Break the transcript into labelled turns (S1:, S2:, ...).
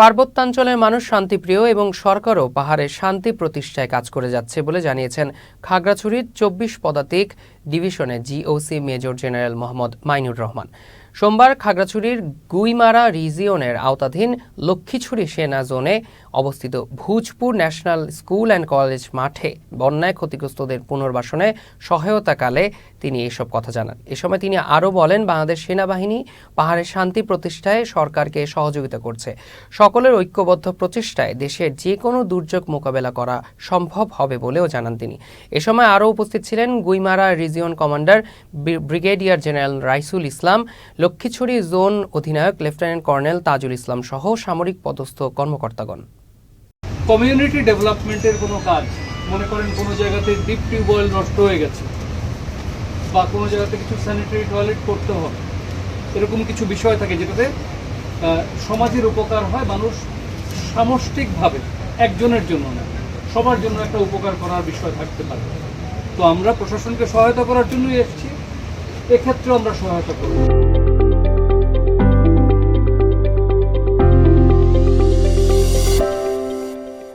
S1: পার্বত্যাঞ্চলের মানুষ শান্তিপ্রিয় এবং সরকারও পাহাড়ে শান্তি প্রতিষ্ঠায় কাজ করে যাচ্ছে বলে জানিয়েছেন খাগড়াছড়ির চব্বিশ পদাতিক ডিভিশনের GOC major general Mohammad Mainur Rahman. সোমবার খাগড়াছড়ির গুইমারা রিজিয়নের আওতাধীন লক্ষ্মীছড়ি সেনা জোনে অবস্থিত Bhujpur national school and college মাঠে বন্যায় ক্ষতিগ্রস্তদের পুনর্বাসনে সহায়তাকালে তিনি এসব কথা জানান। এ সময় তিনি আরও বলেন, বাংলাদেশ সেনাবাহিনী পাহাড়ের শান্তি প্রতিষ্ঠায় সরকারকে সহযোগিতা করছে। সকলের ঐক্যবদ্ধ প্রচেষ্টায় দেশের যে কোনো দুর্যোগ মোকাবেলা করা সম্ভব হবে বলেও জানান তিনি। এ সময় আরও উপস্থিত ছিলেন Guimara region commander brigadier general Raisul Islam Lakshmichhari zone অধিনায়ক লেফটেন্যান্ট কর্নেল তাজুল ইসলাম সহ সামরিক পদস্থ কর্মকর্তাগণ।
S2: কমিউনিটি ডেভেলপমেন্টের কোনো কাজ, মনে করেন কোনো জায়গাতে ডিপ টিউবওয়েল নষ্ট হয়ে গেছে, বা কোনো জায়গাতে কিছু স্যানিটারি টয়লেট করতে হবে, এরকম কিছু বিষয় থাকে যেটাতে সমাজের উপকার হয় মানুষ সামষ্টিকভাবে, একজনের জন্য না, সবার জন্য একটা উপকার করার বিষয় থাকতে পারে। তো আমরা প্রশাসনকে সহায়তা করার জন্যই এসেছি এক্ষেত্রে আমরা সহায়তা করব।